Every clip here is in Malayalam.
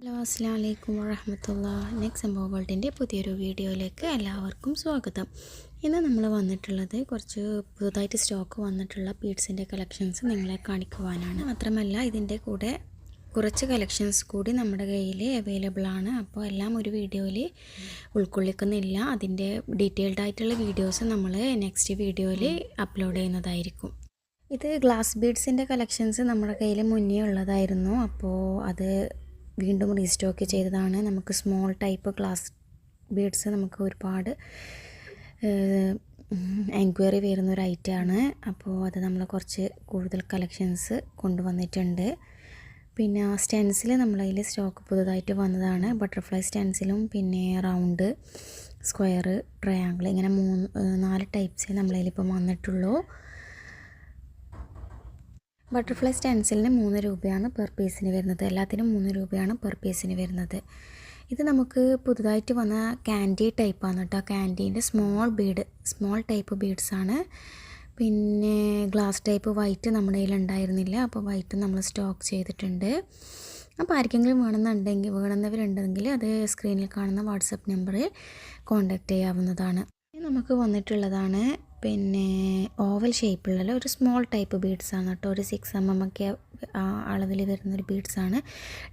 ഹലോ അസ്സാം വലൈക്കും വറഹമത്തുള്ള നെക്സ്റ്റ് സംഭവ വേൾഡിന്റെ പുതിയൊരു വീഡിയോയിലേക്ക് എല്ലാവർക്കും സ്വാഗതം. ഇന്ന് നമ്മൾ വന്നിട്ടുള്ളത് കുറച്ച് പുതുതായിട്ട് സ്റ്റോക്ക് വന്നിട്ടുള്ള ബീഡ്സിന്റെ കളക്ഷൻസ് നിങ്ങളെ കാണിക്കുവാനാണ്. മാത്രമല്ല ഇതിന്റെ കൂടെ കുറച്ച് കളക്ഷൻസ് കൂടി നമ്മുടെ കയ്യിൽ അവൈലബിൾ ആണ്. അപ്പോൾ എല്ലാം ഒരു വീഡിയോയിൽ ഉൾക്കൊള്ളിക്കുന്നില്ല. അതിന്റെ ഡീറ്റെയിൽഡ് ആയിട്ടുള്ള വീഡിയോസ് നമ്മൾ നെക്സ്റ്റ് വീഡിയോയിൽ അപ്ലോഡ് ചെയ്യുന്നതായിരിക്കും. ഇത് ഗ്ലാസ് ബീഡ്സിന്റെ കളക്ഷൻസ് നമ്മുടെ കയ്യിൽ മുന്നേ ഉള്ളതായിരുന്നു. അപ്പോൾ അത് വീണ്ടും റീസ്റ്റോക്ക് ചെയ്തതാണ്. നമുക്ക് സ്മോൾ ടൈപ്പ് ഗ്ലാസ് ബീഡ്സ് നമുക്ക് ഒരുപാട് എൻക്വയറി വരുന്ന ഒരു ഐറ്റമാണ് അപ്പോൾ അത് നമ്മൾ കുറച്ച് കൂടുതൽ കളക്ഷൻസ് കൊണ്ടുവന്നിട്ടുണ്ട്. പിന്നെ ആ സ്റ്റെൻസിൽ നമ്മളതിൽ സ്റ്റോക്ക് പുതുതായിട്ട് വന്നതാണ്. ബട്ടർഫ്ലൈ സ്റ്റെൻസിലും പിന്നെ റൗണ്ട് സ്ക്വയർ ട്രയാങ്കിൾ ഇങ്ങനെ മൂന്ന് നാല് ടൈപ്സേ നമ്മളതിലിപ്പം വന്നിട്ടുള്ളൂ. ബട്ടർഫ്ലൈ സ്റ്റെൻസിലിന് മൂന്ന് രൂപയാണ് പെർ പീസിന് വരുന്നത്. എല്ലാത്തിനും മൂന്ന് രൂപയാണ് പെർ പീസിന് വരുന്നത്. ഇത് നമുക്ക് പുതുതായിട്ട് വന്ന ക്യാൻഡി ടൈപ്പാണ് കേട്ടോ ക്യാൻഡീന്റെ സ്മോൾ ബീഡ് സ്മോൾ ടൈപ്പ് ബീഡ്സാണ് പിന്നെ ഗ്ലാസ് ടൈപ്പ് വൈറ്റ് നമ്മുടെ കയ്യിൽ ഉണ്ടായിരുന്നില്ല അപ്പോൾ വൈറ്റ് നമ്മൾ സ്റ്റോക്ക് ചെയ്തിട്ടുണ്ട്. അപ്പോൾ ആർക്കെങ്കിലും വേണമെന്നുണ്ടെങ്കിൽ വേണമെന്നവരുണ്ടെങ്കിൽ അത് സ്ക്രീനിൽ കാണുന്ന വാട്സപ്പ് നമ്പറിൽ കോൺടാക്റ്റ് ചെയ്യാവുന്നതാണ്. നമുക്ക് വന്നിട്ടുള്ളതാണ് പിന്നെ ഓവൽ ഷേപ്പിലുള്ള ഒരു സ്മോൾ ടൈപ്പ് ബീഡ്സ് ആണ് കേട്ടോ ഒരു സിക്സ് എം എം ഒക്കെ ആ അളവിൽ വരുന്നൊരു ബീഡ്സാണ്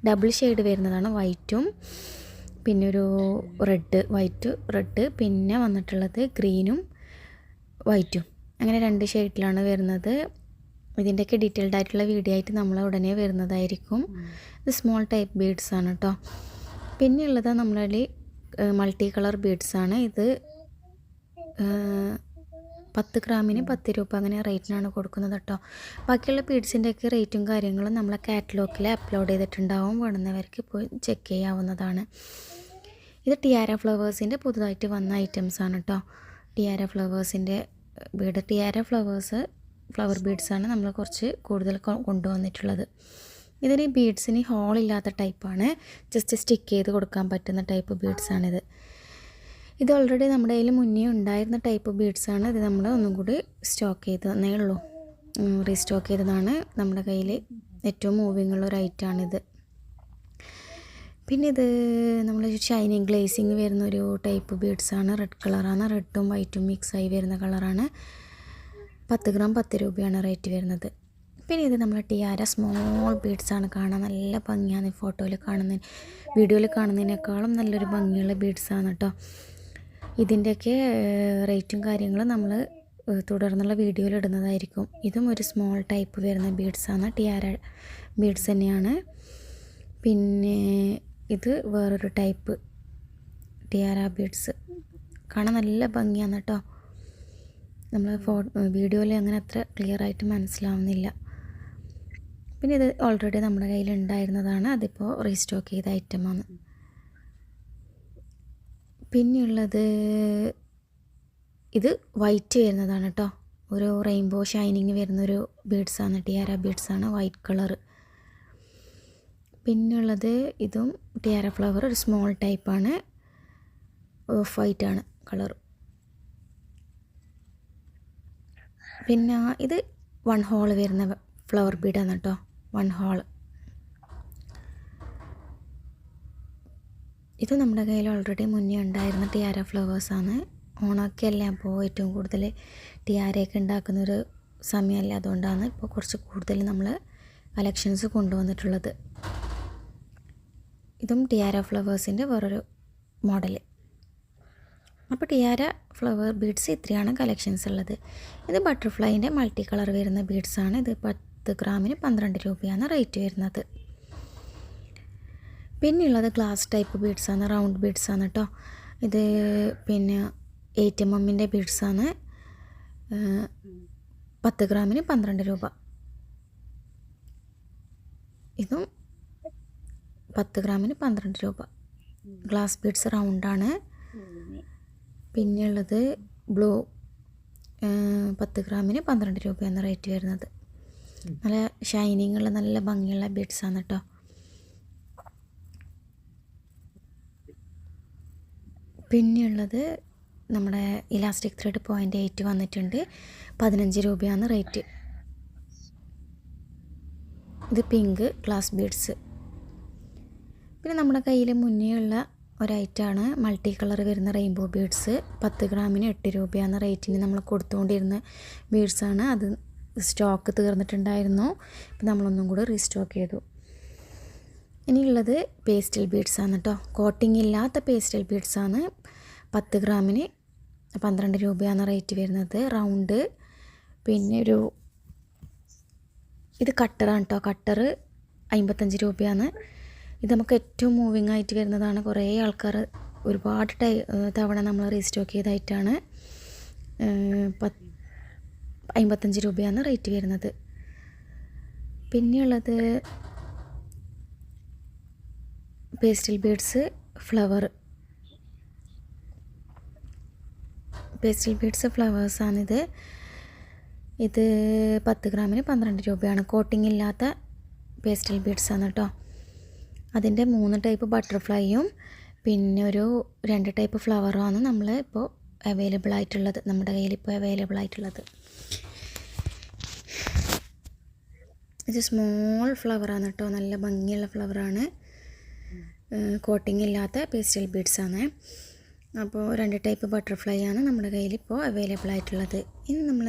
ഡബിൾ ഷെയ്ഡ് വരുന്നതാണ് വൈറ്റും പിന്നെ ഒരു റെഡ് വൈറ്റ് റെഡ് പിന്നെ വന്നിട്ടുള്ളത് ഗ്രീനും വൈറ്റും അങ്ങനെ രണ്ട് ഷെയ്ഡിലാണ് വരുന്നത്. ഇതിന്റെയൊക്കെ ഡീറ്റെയിൽഡ് ആയിട്ടുള്ള വീഡിയോ ആയിട്ട് നമ്മൾ ഉടനെ വരുന്നതായിരിക്കും. ഇത് സ്മോൾ ടൈപ്പ് ബീഡ്സ് ആണ് കേട്ടോ പിന്നെയുള്ളത് നമ്മളതിൽ മൾട്ടി കളർ ബീഡ്സ് ആണ്. ഇത് പത്ത് ഗ്രാമിന് പത്ത് രൂപ അങ്ങനെ റേറ്റിനാണ് കൊടുക്കുന്നത് കേട്ടോ. ബാക്കിയുള്ള പീഡ്സിന്റെയൊക്കെ റേറ്റും കാര്യങ്ങളും നമ്മളെ കാറ്റലോഗിൽ അപ്ലോഡ് ചെയ്തിട്ടുണ്ടാവും. വേണമെന്നവർക്ക് പോയി ചെക്ക് ചെയ്യാവുന്നതാണ്. ഇത് ടിയാര ഫ്ലവേഴ്സിന്റെ പുതുതായിട്ട് വന്ന ഐറ്റംസ് ആണ് കേട്ടോ. ടിയാര ഫ്ലവേഴ്സിന്റെ ബീഡ് ടിയാര ഫ്ലവേഴ്സ് ഫ്ലവർ ബീഡ്സാണ് നമ്മൾ കുറച്ച് കൂടുതൽ കൊണ്ടുവന്നിട്ടുള്ളത്. ഇതിന് ബീഡ്സിന് ഹോളില്ലാത്ത ടൈപ്പാണ്. ജസ്റ്റ് സ്റ്റിക്ക് ചെയ്ത് കൊടുക്കാൻ പറ്റുന്ന ടൈപ്പ് ബീഡ്സാണിത് ഇത് ഓൾറെഡി നമ്മുടെ കയ്യിൽ മുന്നേ ഉണ്ടായിരുന്ന ടൈപ്പ് ബീഡ്സാണ് ഇത് നമ്മൾ ഒന്നും കൂടി സ്റ്റോക്ക് ചെയ്ത് തന്നേ ഉള്ളൂ റീസ്റ്റോക്ക് ചെയ്തതാണ് നമ്മുടെ കയ്യിൽ ഏറ്റവും മൂവിങ് ഉള്ള ഒരു ഐറ്റമാണിത് പിന്നെ ഇത് നമ്മൾ ഷൈനിങ് ഗ്ലേസിങ് വരുന്ന ഒരു ടൈപ്പ് ബീഡ്സാണ് റെഡ് കളറാണ് റെഡും വൈറ്റും മിക്സ് ആയി വരുന്ന കളറാണ് പത്ത് ഗ്രാം പത്ത് രൂപയാണ് റേറ്റ് വരുന്നത്. പിന്നെ ഇത് നമ്മൾ ടിയാര സ്മോൾ ബീഡ്സാണ് കാണാൻ നല്ല ഭംഗിയാണ് ഫോട്ടോയിൽ കാണുന്നതിന്. വീഡിയോയിൽ കാണുന്നതിനേക്കാളും നല്ലൊരു ഭംഗിയുള്ള ബീഡ്സാണ് കേട്ടോ ഇതിന്റെയൊക്കെ റേറ്റും കാര്യങ്ങളും നമ്മൾ തുടർന്നുള്ള വീഡിയോയിൽ ഇടുന്നതായിരിക്കും. ഇതും ഒരു സ്മോൾ ടൈപ്പ് വരുന്ന ബീഡ്സാണ് ടിയാര ബീഡ്സ് തന്നെയാണ്. പിന്നെ ഇത് വേറൊരു ടൈപ്പ് ടിയാര ബീഡ്സ്. കാണാൻ നല്ല ഭംഗിയാണ് കേട്ടോ നമ്മൾ ഫോ വീഡിയോയിൽ അങ്ങനെ അത്ര ക്ലിയർ ആയിട്ട് മനസ്സിലാവുന്നില്ല. പിന്നെ ഇത് ഓൾറെഡി നമ്മുടെ കയ്യിൽ ഉണ്ടായിരുന്നതാണ്. അതിപ്പോൾ റീസ്റ്റോക്ക് ചെയ്ത ഐറ്റമാണ് പിന്നെയുള്ളത് ഇത് വൈറ്റ് വരുന്നതാണ് കേട്ടോ ഒരു റെയിൻബോ ഷൈനിങ് വരുന്നൊരു ബീഡ്സാണ് ടിയാര ബീഡ്സാണ് വൈറ്റ് കളറ് പിന്നെയുള്ളത് ഇതും ടിയാര ഫ്ലവർ ഒരു സ്മോൾ ടൈപ്പാണ് ഓഫ് വൈറ്റ് ആണ് കളർ പിന്നെ ഇത് വൺ ഹോൾ വരുന്ന ഫ്ലവർ ബീഡാണ് കേട്ടോ വൺ ഹോൾ ഇത് നമ്മുടെ കയ്യിൽ ഓൾറെഡി മുന്നേ ഉണ്ടായിരുന്ന ടിയാര ഫ്ലവേഴ്സാണ് ഓണമൊക്കെ അല്ലേ അപ്പോൾ ഏറ്റവും കൂടുതൽ ടിയാരയൊക്കെ ഉണ്ടാക്കുന്നൊരു സമയമല്ല അതുകൊണ്ടാണ് ഇപ്പോൾ കുറച്ച് കൂടുതൽ നമ്മൾ കളക്ഷൻസ് കൊണ്ടുവന്നിട്ടുള്ളത്. ഇതും ടിയാര ഫ്ലവേഴ്സിന്റെ വേറൊരു മോഡൽ അപ്പോൾ ടിയാര ഫ്ലവർ ബീഡ്സ് ഇത്രയാണ് കളക്ഷൻസ് ഉള്ളത്. ഇത് ബട്ടർഫ്ലൈന്റെ മൾട്ടി കളർ വരുന്ന ബീഡ്സാണ് ഇത് പത്ത് ഗ്രാമിന് പന്ത്രണ്ട് രൂപയാണ് റേറ്റ് വരുന്നത്. പിന്നെയുള്ളത് ഗ്ലാസ് ടൈപ്പ് ബീഡ്സാണ് റൗണ്ട് ബീഡ്സാണ് കേട്ടോ ഇത് പിന്നെ എയ്റ്റ് എം എമ്മിന്റെ ബീഡ്സാണ് പത്ത് ഗ്രാമിന് പന്ത്രണ്ട് രൂപ. ഇതും പത്ത് ഗ്രാമിന് പന്ത്രണ്ട് രൂപ. ഗ്ലാസ് ബീഡ്സ് റൗണ്ടാണ് പിന്നെയുള്ളത് ബ്ലൂ പത്ത് ഗ്രാമിന് പന്ത്രണ്ട് രൂപയാണ് റേറ്റ് വരുന്നത്. നല്ല ഷൈനിങ് ഉള്ള നല്ല ഭംഗിയുള്ള ബീഡ്സാണ് കേട്ടോ പിന്നെയുള്ളത് നമ്മുടെ ഇലാസ്റ്റിക് ത്രെഡ് പോയിന്റ് എയ്റ്റ് വന്നിട്ടുണ്ട്. പതിനഞ്ച് രൂപയാണ് റേറ്റ്. ഇത് പിങ്ക് ഗ്ലാസ് ബീഡ്സ്. പിന്നെ നമ്മുടെ കയ്യിൽ മുന്നേ ഉള്ള ഒരൈറ്റാണ് മൾട്ടി കളർ വരുന്ന റെയിൻബോ ബീഡ്സ്. പത്ത് ഗ്രാമിന് എട്ട് രൂപയാണ് റേറ്റിന് നമ്മൾ കൊടുത്തുകൊണ്ടിരുന്ന ബീഡ്സാണ്. അത് സ്റ്റോക്ക് തീർന്നിട്ടുണ്ടായിരുന്നു. ഇപ്പം നമ്മളൊന്നും കൂടി റീസ്റ്റോക്ക് ചെയ്തു. ഇനിയുള്ളത് പേസ്റ്റൽ ബീഡ്സ് ആണ് കേട്ടോ കോട്ടിംഗ് ഇല്ലാത്ത പേസ്റ്റൽ ബീഡ്സ് ആണ്. പത്ത് ഗ്രാമിന് പന്ത്രണ്ട് രൂപയാണ് റേറ്റ് വരുന്നത്. റൗണ്ട് പിന്നെ ഒരു ഇത് കട്ടറാണ് കേട്ടോ കട്ടർ അമ്പത്തഞ്ച് രൂപയാണ്. ഇത് നമുക്ക് ഏറ്റവും മൂവിങ് ആയിട്ട് വരുന്നതാണ്. കുറേ ആൾക്കാർ ഒരുപാട് ടൈ തവണ നമ്മൾ റീസ്റ്റോക്ക് ചെയ്തായിട്ടാണ് പത്ത് അമ്പത്തഞ്ച് രൂപയാണ് റേറ്റ് വരുന്നത്. പിന്നെയുള്ളത് pastel beads flower. Pastel beads ഫ്ലവേഴ്സാണിത് ഇത് പത്ത് ഗ്രാമിന് പന്ത്രണ്ട് രൂപയാണ്. കോട്ടിംഗ് ഇല്ലാത്ത പേസ്റ്റൽ ബീഡ്സ് ആണ് കേട്ടോ അതിന്റെ മൂന്ന് ടൈപ്പ് ബട്ടർഫ്ലൈയും പിന്നെ ഒരു രണ്ട് ടൈപ്പ് ഫ്ലവറുമാണ് നമ്മൾ ഇപ്പോൾ അവൈലബിൾ ആയിട്ടുള്ളത്. നമ്മുടെ കയ്യിൽ ഇപ്പോൾ അവൈലബിൾ ആയിട്ടുള്ളത്. ഇത് സ്മോൾ ഫ്ലവറാണ് കേട്ടോ നല്ല ഭംഗിയുള്ള ഫ്ലവറാണ് കോട്ടിംഗ് ഇല്ലാത്ത പേസ്റ്റൽ ബീഡ്സ് ആണ് അപ്പോൾ രണ്ട് ടൈപ്പ് ബട്ടർഫ്ലൈ ആണ് നമ്മുടെ കയ്യിൽ ഇപ്പോൾ അവൈലബിൾ ആയിട്ടുള്ളത് ഇനി നമ്മൾ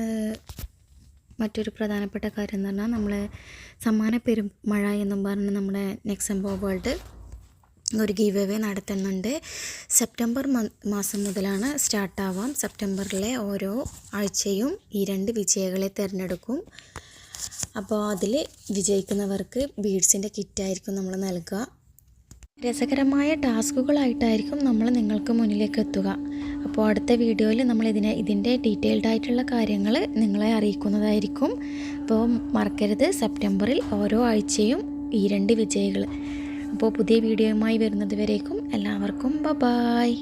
മറ്റൊരു പ്രധാനപ്പെട്ട കാര്യം എന്ന് പറഞ്ഞാൽ നമ്മൾ സമ്മാന പെരുമഴ എന്നും പറഞ്ഞ് നമ്മുടെ നെക്സംബോ വേൾഡ് ഒരു ഗീവ് അവേ നടത്തുന്നുണ്ട്. സെപ്റ്റംബർ മാസം മുതലാണ് സ്റ്റാർട്ടാവാം. സെപ്റ്റംബറിലെ ഓരോ ആഴ്ചയും ഈ രണ്ട് വിജയകളെ തിരഞ്ഞെടുക്കും. അപ്പോൾ അതിൽ വിജയിക്കുന്നവർക്ക് ബീഡ്സിന്റെ കിറ്റായിരിക്കും നമ്മൾ നൽകുക രസകരമായ ടാസ്കുകളായിട്ടായിരിക്കും നമ്മൾ നിങ്ങൾക്ക് മുന്നിലേക്ക് എത്തുക. അപ്പോൾ അടുത്ത വീഡിയോയിൽ നമ്മൾ ഇതിനെ ഇതിന്റെ ഡീറ്റെയിൽഡ് ആയിട്ടുള്ള കാര്യങ്ങൾ നിങ്ങളെ അറിയിക്കുന്നതായിരിക്കും. അപ്പോൾ മറക്കരുത് സെപ്റ്റംബറിൽ ഓരോ ആഴ്ചയും ഈ രണ്ട് വിജയികൾ അപ്പോൾ പുതിയ വീഡിയോയുമായി വരുന്നത് വരേക്കും എല്ലാവർക്കും ബ ബായ്